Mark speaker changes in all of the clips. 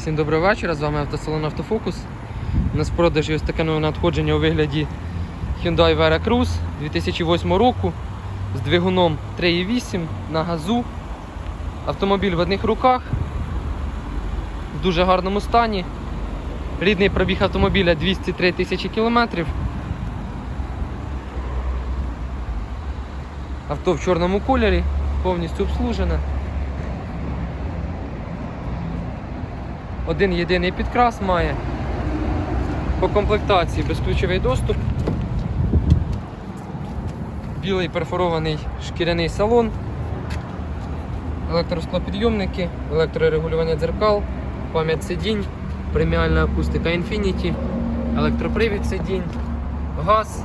Speaker 1: Всім доброго вечора, з вами автосалон Автофокус. У нас в продажі ось таке нове надходження у вигляді Hyundai Vera Cruz 2008 року з двигуном 3.8 на газу. Автомобіль в одних руках, в дуже гарному стані. Рідний пробіг автомобіля 203 тисячі кілометрів. Авто в чорному кольорі, повністю обслужене. Один єдиний підкрас має. По комплектації безключовий доступ. Білий перфорований шкіряний салон, електросклопідйомники, електрорегулювання дзеркал, пам'ять сидінь, преміальна акустика Infinity, електропривід сидінь, газ,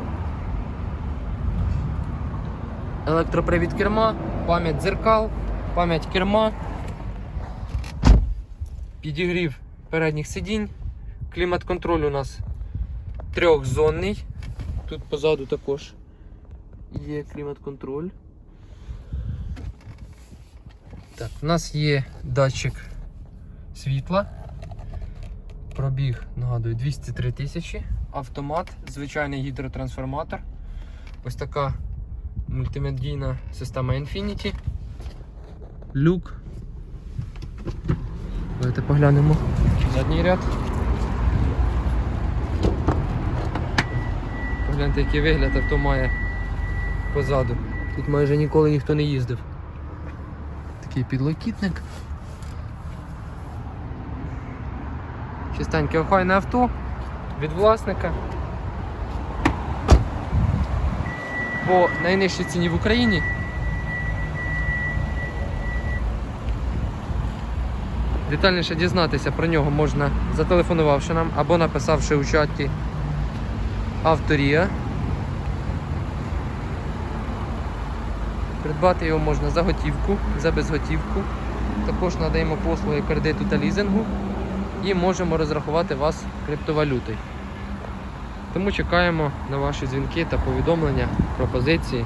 Speaker 1: електропривід керма, пам'ять дзеркал, пам'ять керма, підігрів передніх сидінь. Клімат-контроль у нас трьохзонний. Тут позаду також є клімат-контроль. Так, у нас є датчик світла. Пробіг, нагадую, 203 тисячі. Автомат, звичайний гідротрансформатор. Ось така мультимедійна система Infinity. Люк. Давайте поглянемо задній ряд. Погляньте, який вигляд авто має позаду. Тут майже ніколи ніхто не їздив. Такий підлокітник. Чистеньке охайне авто від власника. По найнижчій ціні в Україні. Детальніше дізнатися про нього можна зателефонувавши нам або написавши у чаті Авторія. Придбати його можна за готівку, за безготівку. Також надаємо послуги кредиту та лізингу і можемо розрахувати вас криптовалютою. Тому чекаємо на ваші дзвінки та повідомлення, пропозиції.